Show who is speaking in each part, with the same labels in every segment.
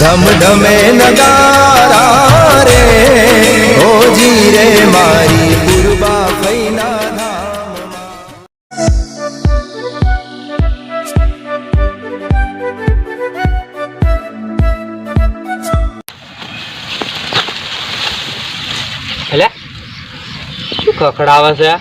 Speaker 1: ધમ ધમે નગારા રે ઓજી રે મારી પૂર્વા ફૈના ધામમાં
Speaker 2: એટલે શું ખખડાવે છે?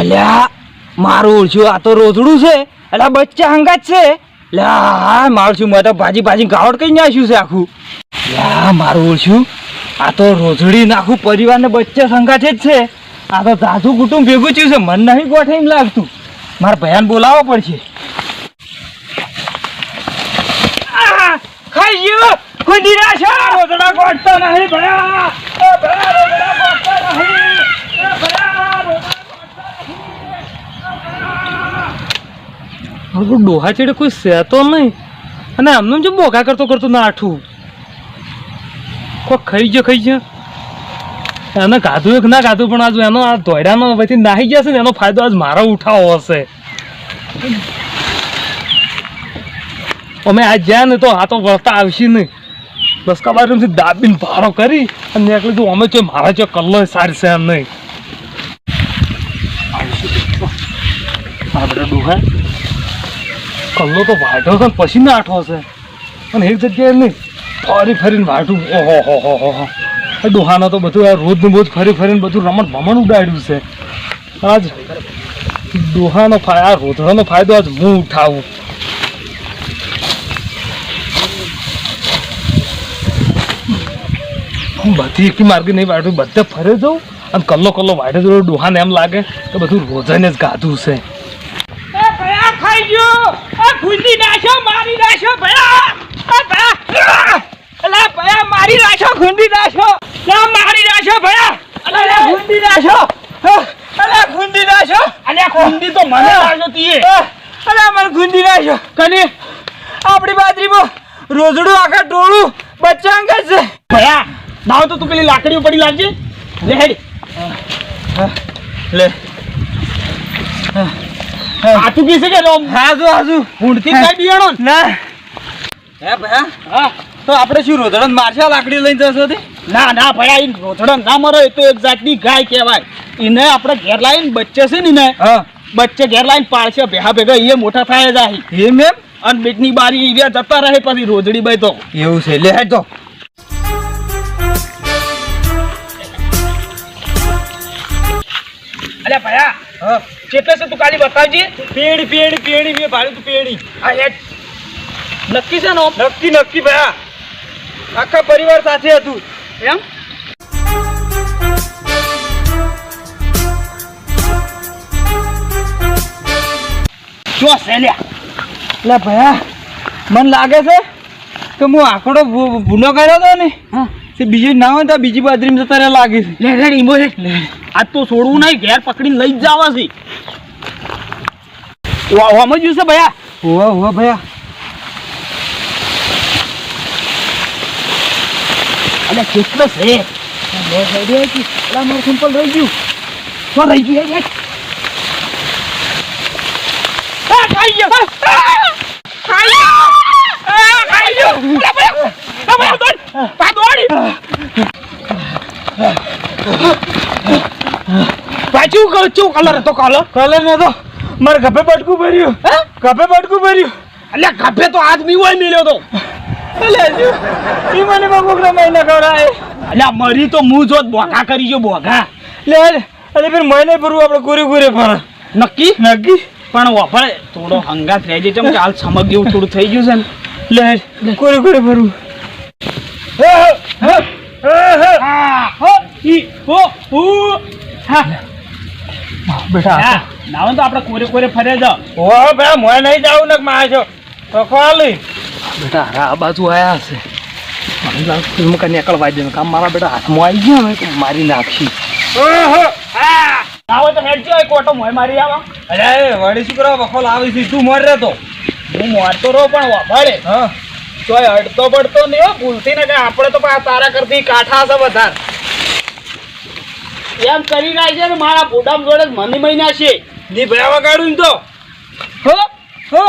Speaker 2: અલ્યા, મારું ઓળખ્યું આ તો રોજડું છે. એટલે બચ્ચા હંગાત છે. લ્યા મારું છું મેં તો ભાજી ભાજી ગાવડ કઈ નાખ્યું છે આખું. લ્યા મારું ઓળખ્યું આ તો રોજડી નાખું પરિવારને બચ્ચા સંગાથે જ છે. આ તો દાદુ કુટુંબ ભેગું થયું છે. મન નહીં ગોઠે એમ લાગતું. મારા ભયાન બોલાવવો પડશે! ખાઈ ગયો. કોઈ નિરાશા? રોજડા ગોઠતા નહીં ભયા રોજડા ગોઠતા નહીં એ ભયા રોજડા હવે ડોહા ચેડે કોઈ સહેતો નહીં. અને આમને જો બોગા કરતો કરતો ના આઠું. કોઈ ખાઈ ગયો ખાઈ ગયો. એને ગાધું એક, ના ગાધું પણ આજ એનો આ દોયડાનો પછી નાહી ગયા છે ને, એનો ફાયદો આજ મારો ઉઠાવો હશે. અમે આજ જ્યાં ને તો તો વળતા આવશે નહીં. બસ કબાટમાંથી દાબીને ભારો કરી અને નીકળી તું અમે જો મારા જો કલ્લો સારી છે એમ નહીં. આપણે બધા ડોહા. કલ્લો તો વાઢો છે પછી ના આઠો હશે અને એક જગ્યાએ નહીં, ફરી ફરીને વાઢું. ઓહો, હો હો હો હો. ડોહાનો તો બધું આ રોજનું રોજ ફરી ફરીને બધું રમણ ભમણ ઉડાડ્યું છે. આજ ડોહાનો ફાય, આ રોધડાનો ફાયદો આજ હું ઉઠાવું. બધી એકી માર્ગે નહીં વાઢું, બધે ફરે જાઉં. અને કલ્લો કલ્લો વાઢે જવું ડોહાને એમ લાગે કે બધું રોજાને જ ગાધું છે.
Speaker 3: ગયો આ ગુંદી નાશો મારી નાશો ભયા. આ ભયા. અલા ભયા મારી નાશો ગુંદી નાશો ના મારી નાશો ભયા. અલા ગુંદી નાશો અલા ગુંદી નાશો અલ્યા ગુંદી તો મને નાશો તીએ. અલા મને ગુંદી નાશો કને? આપણી બાજરીમાં રોજડું આખા ટોળું બચ્ચા અંગત છે. ભયા દાવ તો તું પેલી લાકડીઓ પડી લાગજે લે હેડી. લે. આટું કી છે કે નો હાજુ હાજુ. ઊંડથી કઈ બિયાણો ના. હે ભયા? હા. તો આપણે શું રોધડન મારશા લાકડી લઈને જશો તે? ના ના ભયા ઈ રોધડન ના મરો એ તો એક જાતની ગાય કહેવાય. એને આપણે ઘેર લાવીને બચ્ચે છે ને ને
Speaker 2: હા.
Speaker 3: બચ્ચે ઘેર લાવીને પાળશે ભેહા ભેગા એ મોટા થાય જાય.
Speaker 2: એમ એમ?
Speaker 3: અને બેટની બારી ઈર્યા જતા રહે પછી રોજડી બાઈ તો.
Speaker 2: એવું છે લે તો
Speaker 3: અલ્યા ભયા હા. કેટલે છે તું કાલી બતાવજે. પેડી પેડી પેડી મેં ભાડું તું પેડી. હા હેડ. નક્કી છે નો નક્કી નક્કી ભયા આખા પરિવાર સાથે હતું. એમ? જો સેલ્યા.
Speaker 2: લે ભયા મન લાગે છે કે હું આંકડો ભૂનો કર્યો હતો ને તે બીજી ના હોય તો બીજી બાજરીમાં જતા લાગે છે.
Speaker 3: લે રે ઈમો આજ તો છોડવું નહીં ઘેર પકડીને લઈ જ જવા છે. વામ જ છે ભયા?
Speaker 2: હોવા હોવા ભયા.
Speaker 3: અલે કેટલો છે?
Speaker 2: મારું સિમ્પલ રહી ગયું.
Speaker 3: રહી ગયું. ખાઈ ગયો. ખાઈ ગયો. ખાઈ ગયો. અલા, ભયા. ભયા, દોડ. પા, દોડ. પાછું કલર હતો કલર
Speaker 2: કલર ને તો મારે ગભે બટકું ભર્યું. ગભે બટકું ભર્યું.
Speaker 3: અલ્યા ગભે તો આદમી હોય મિલ્યો તો.
Speaker 2: એટલે મને બગોકરા મહિના ખવડાવે.
Speaker 3: એટલે મરી તો હું જોત બોઘા કરી ગયો બોઘા.
Speaker 2: લે અરે ફેર મહિને ભરવું આપણે કુરે કુરે પણ.
Speaker 3: નક્કી?
Speaker 2: નક્કી?
Speaker 3: પણ વફળે થોડો હંગાત રહી ચમ કે હાલ સમજ જેવું થોડું થઈ ગયું છે ને.
Speaker 2: લે કુરે કુરે ભરવું
Speaker 3: હા, હો, હો, હુ. હા,
Speaker 2: બેટા
Speaker 3: હા, નાવો તો આપણે કોરે કોરે ફરે જ
Speaker 2: ઓ ભાઈ મોય નહીં જાવ ને માં છો તો ખોલી બેટા આ બાજુ આયા હશે. મને લાગે ફિલ્મ કઈ નીકળવા દે. કામ મારા બેટા હાથમાં આવી ગયા ને મારી નાખી.
Speaker 3: ઓહો, હા. નાવો તો હેડજો એક ઓટો મોય મારી આવો.
Speaker 2: અરે વળી શું કરો? વખોલ આવી છે તું મર રે તો.
Speaker 3: હું મોરતો રહો પણ વફળે
Speaker 2: હા.
Speaker 3: તોય અડતો પડતો નહીં હો ભૂલતી ને કે આપણે તો તારા કરતી કાઠા છે વધારે. એમ કરી નાખજે છે ને મારા બુડામ જોડે જ મની મહિના છે. ની ભયા વગાડું તો. હો હો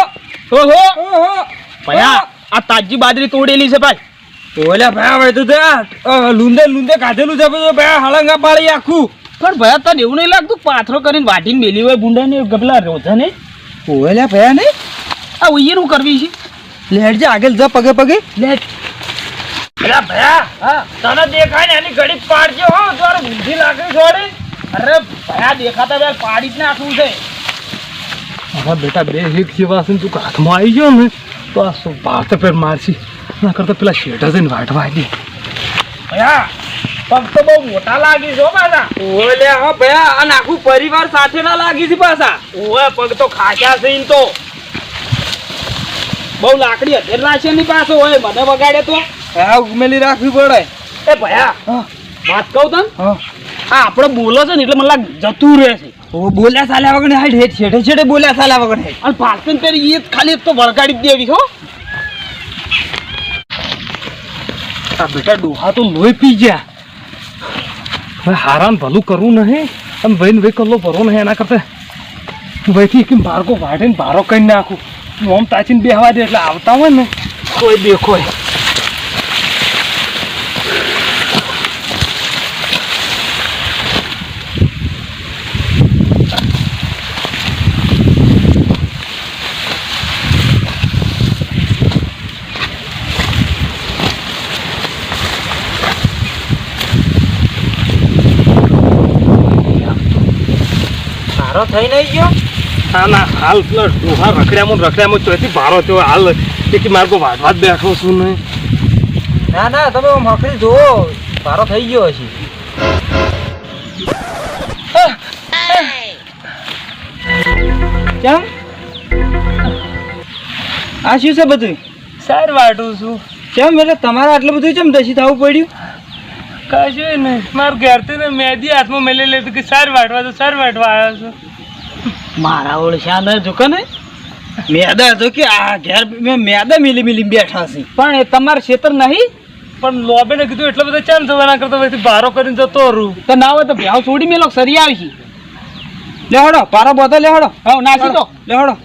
Speaker 3: હો હો. ભયા આ તાજી બાજરી તોડેલી છે ભાઈ.
Speaker 2: ઓલા ભાઈ હવે તો ત્યાં લુંદે લુંદે કાઢેલું છે ભયા ભાઈ હળંગા પાડી આખું.
Speaker 3: પણ ભયા તને એવું નહીં લાગતું પાથરો કરીને વાટીને મેલી હોય બુંડા ને ગબલા રોજા ને?
Speaker 2: ઓલા ભયા નહીં?
Speaker 3: આ ઉయ్યનું કરવી છે.
Speaker 2: લેટ જા આગળ જા પગે પગે.
Speaker 3: લેટ. અરે ભયા હા. તને દેખાય ને એની ઘડી પાડજો હો તારે બુદ્ધિ લાગે છોડે અરે ભયા દેખાતા બે પાડી જ નાખવું છે.
Speaker 4: હા બેટા બે એક જેવા છે તું હાથમાં આવી ગયો ને તો આ ભાત પેર મારશી. ના કરતા પેલા શેઠા જઈને વાટવા દે
Speaker 3: ભયા પગ તો બહુ મોટા લાગી છે પાછા.
Speaker 2: ઓલે હા ભયા અને આખું પરિવાર સાથે ના લાગી છે પાછા.
Speaker 3: ઓવે પગ તો ખાચા છે ઇન તો. બહુ લાકડી અધેર છે ની પાછો હોય મને વગાડે તો.
Speaker 2: હા ઉમેલી રાખવી પડે.
Speaker 3: એ ભયા
Speaker 2: હા.
Speaker 3: વાત કહું તને?
Speaker 2: હા.
Speaker 3: આ આપણે બોલો છે ને એટલે મને લાગ જતું રહે છે.
Speaker 2: ઓ બોલ્યા સાલ્યા વગર હાઈટ હેઠ છેડે છેડે બોલ્યા સાલ્યા વગર હેઠ
Speaker 3: અને પાર્સન પેરી એ ખાલી તો વળગાડી જ દેવી હો.
Speaker 4: આ બેટા ડોહા તો લોહી પી ગયા. હવે હારાન ભલું કરવું નહીં. અને વૈન ભાઈ કલ્લો ભરો નહીં એના કરતા. વૈથી એક બારકો વાઢીને ભારો કરી નાખું. આમ તાચીને બેહવા દે એટલે આવતા હોય ને. કોઈ દેખો
Speaker 2: સારો થઈ નહીં ગયો?
Speaker 4: ના ના હાલ પેલા ડોહા રખડ્યામાં રખડ્યામાં ચોથી ભારો થયો. હાલ એક માર્ગો વાઢવા જ બેઠો છું ને
Speaker 2: ના ના તમે મકરી જુઓ ભારો થઈ ગયો હશે. કેમ? આ શું છે બધું
Speaker 4: સાર વાટું છું.
Speaker 2: કેમ એટલે તમારે આટલું બધું કેમ દસી થવું પડ્યું?
Speaker 4: કશું નહીં. મારું ઘેરથી ને મેદી હાથમાં મેલી લીધું કે સાર વાટવા તો સાર વાટવા આવ્યો છું.
Speaker 3: મારા ઓળશા ને જોકે ને?
Speaker 2: મેદા તો કે આ ઘેર મેં મેદા મિલી મિલી બેઠા છે.
Speaker 3: પણ એ તમારે ક્ષેત્ર નહીં?
Speaker 4: પણ લોબે ને કીધું એટલો બધા ચામ જવાના કરતા પછી બારો કરીને જતો રૂ
Speaker 3: તો ના હોય તો ભાવ છોડી મેલો સરી આવી
Speaker 2: લેહડો પારો બધો લેહડો.
Speaker 3: હા નાખી દો
Speaker 2: લેહડો.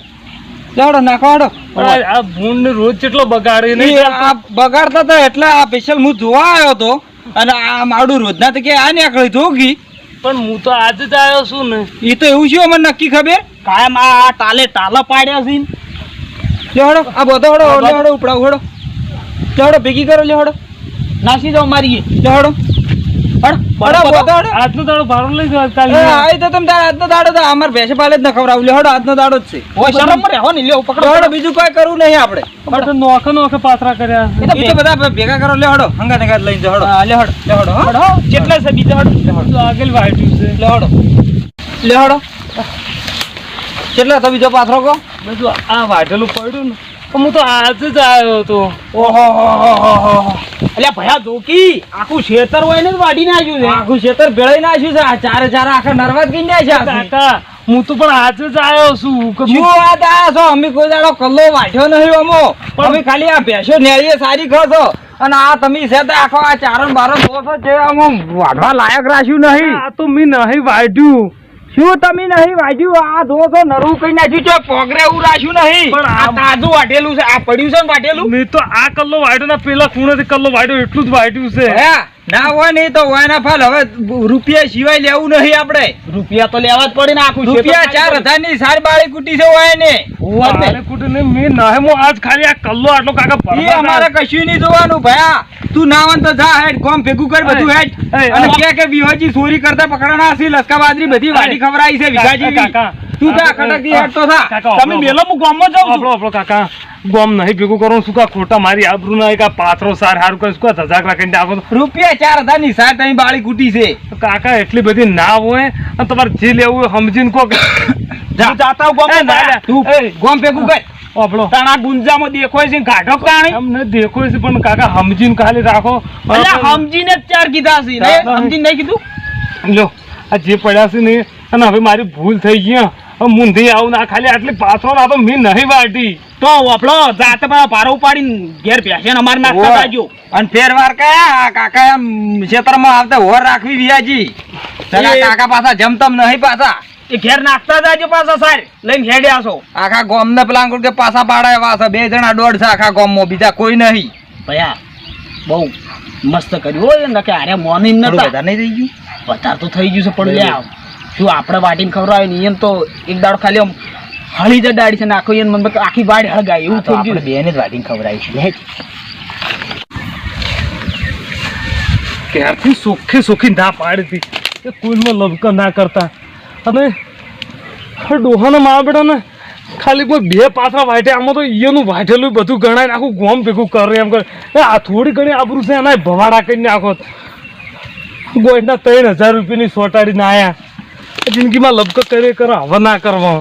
Speaker 2: લેહડો નાખો હડો.
Speaker 4: આ- ભૂંડ રોજ કેટલો બગાડે નહીં
Speaker 2: આ બગાડતા હતા એટલે આ સ્પેશિયલ હું જોવા આવ્યો હતો. અને આ મારું રોજના તો કે આ નીકળી ધોગી.
Speaker 4: પણ હું તો આજે જ આવ્યો છું ને.
Speaker 2: એ તો એવું છે અમને નક્કી ખબર?
Speaker 3: કાયમ આ ટાલે ટાલા પાડ્યા છે ને.
Speaker 2: લેહડો આ બધો હડો લેહડો ઉપડાવ હડો. લેહડો ભેગી કરો લેહડો
Speaker 3: નાસી જાઓ
Speaker 2: મારીએ. હડો.
Speaker 4: આજનો દાડો ભારો લઈ જાવ કાલે.
Speaker 2: આઈ તો તમે આજનો દાડો તો અમાર ભેંસે પાલે જ ન ખવડાવું. લેહડો આજનો દાડો જ છે.
Speaker 3: ઓય શરમમાં રહો ને લ્યો પકડો
Speaker 2: લેહડો બીજું કોઈ કરવું નહીં આપણે.
Speaker 4: બધા નોખે નોખે પાથરા કર્યા.
Speaker 3: એ તો
Speaker 2: બધા ભેગા કરો લેહડો હંગા નગા લઈ જાઓ હડો.
Speaker 3: હડો. જેટલા છે બીજા હડો.
Speaker 4: તો આગળ વાટ્યું છે.
Speaker 2: લેહડો લેહડો કેટલા તો બીજો પાથરો કો
Speaker 4: બધું આ વાટેલું પડ્યું ને. હું તો આજ જ આવ્યો હતો.
Speaker 2: ઓહો
Speaker 3: એટલે ભયા ધોકી આખું ખેતર હોય ને જ વાડી નાખ્યું છે.
Speaker 2: આખું ખેતર ભેળાઈ નાખ્યું છે. આ ચારે ચારે આખા નરવા જ ગઈ જાય છે
Speaker 4: કાકા હું તો પણ આજ જ આવ્યો છું.
Speaker 2: શું વાત આવ્યા છો? અમે કોઈ દાડો કલ્લો વાઢ્યો નહીં અમો. અમે ખાલી આ ભેંસો નેળીએ સારી ખસો અને આ તમે છે આખો આ ચારણ બારણ દોસો છે આમ વાઢવા લાયક રાખ્યું નહીં.
Speaker 4: આ તો મેં નહીં વાટ્યું
Speaker 2: શું તમે નહીં વાજ્યું આ દોસો નરુ કઈ નાખ્યું છે પોગરે એવું રાખ્યું નહીં.
Speaker 4: પણ
Speaker 2: આ
Speaker 4: આ-
Speaker 2: તાજું વાટેલું છે. આ પડ્યું છે ને વાટેલું
Speaker 4: મેં તો આ કલ્લો વાટ્યો ને પેલા ખૂણેથી કલ્લો વાટ્યો એટલું જ વાટ્યું છે.
Speaker 2: હે? ના હોય ને તો હોય ના ફાલ. હવે રૂપિયા સિવાય લેવું નહીં આપણે.
Speaker 3: રૂપિયા તો લેવા જ પડે ને આખું
Speaker 2: રૂપિયા ચાર હજારની સાર બાળી કુટી છે હોય ને.
Speaker 4: કુટે મેં નહીં આજ ખાલી આ કલ્લો આટલો કાકા
Speaker 2: એ અમારે કશું નહીં જોવાનું ભયા. તું ના તો જા હેડ કોમ ભેગું કર બધું હેડ. અને કે કે વિહોજી ચોરી કરતા પકડાના હશે લસકા બાજરી બધી વાડી ખવડાવી છે વિઘાજી
Speaker 4: કાકા,
Speaker 2: તું જા
Speaker 4: કડક
Speaker 2: દી હેડ તો થા
Speaker 3: તમે મેલો હું ગામમાં જાઉં
Speaker 4: આપણો આપણો કાકા. ગોમ નહીં ભેગું કરવાનું શું કા ખોટા મારી આબરૂ ના કા પાથરો સાર હારું કરે કા ધજાક રાખીને આવો
Speaker 2: રૂપિયા ચાર હજારની સાર તમે બાળી કુટી છે.
Speaker 4: કાકા એટલી બધી ના હોય અને તમારે જે લેવું હોય સમજીને કે
Speaker 3: જાતા
Speaker 4: એ,
Speaker 2: ગોમ ભેગું કર
Speaker 4: આપણો
Speaker 3: તાણા ગુંજામાં દેખોય છે પ્રાણી
Speaker 4: અમને પણ કાકા સમજીને ખાલી રાખો.
Speaker 3: સમજીને જ ચાર કીધા છે સમજીને નહીં કીધું?
Speaker 4: લ્યો આ જે પડ્યા છે ને અને હવે મારી ભૂલ થઈ ગઈ મુંધી આવું ના ખાલી આટલી પાછો ના તો મી નહીં વાટી
Speaker 3: તો આપડો જાતે પાછો ભારો ઉપાડીને ઘેર બેસે અમારે નાસ્તા
Speaker 2: ઓય. અને ફેરવાર કયા કાકા એમ ક્ષેત્રમાં આવતા હોર રાખવી વિયાજી. કાકા પાછા જમતમ નહીં પાછા.
Speaker 3: એ ઘેર નાસ્તા જાજો પાછા સાર લઈને હેડે આસો
Speaker 2: આખા ગોમ ને પ્લાન કે પાછા પાડા એવા બે જણા દોઢ છે આખા ગામમાં બીજા કોઈ નહીં.
Speaker 3: ભયા બહુ મસ્ત કર્યું હોય ને કે અરે મોની નતા.
Speaker 2: વધારે નહીં થઈ ગયું?
Speaker 3: વધારે તો થઈ ગયું છે પણ લે શું આપણે વાટીને ખવડાવે ને એમ તો એક દાડો ખાલી આમ હળી જ દાડી છે ને આખો એમ મનમાં આખી વાડી હળગાય એવું થઈ ગયું
Speaker 2: બેને જ વાટીને ખવડાવીશું હે
Speaker 4: ક્યારથી સોખી સોખી ના પાડતી? કે કોઈમાં લબકા ના કરતા. અને ડોહાના મા બેટાને ખાલી કોઈ બે પાથરા વાટે આમાં તો ઈયોનું વાટેલું બધું ગણાય આખું ગોમ ભેગું કરે એમ કરે. આ થોડી ઘણી આબરું છે એના ભવાડા કરીને નાખો ગોઈના ત્રણ હજાર રૂપિયાની સોટાડીને આયા જિંદગીમાં લબક કરે કરો હવે ના કરવા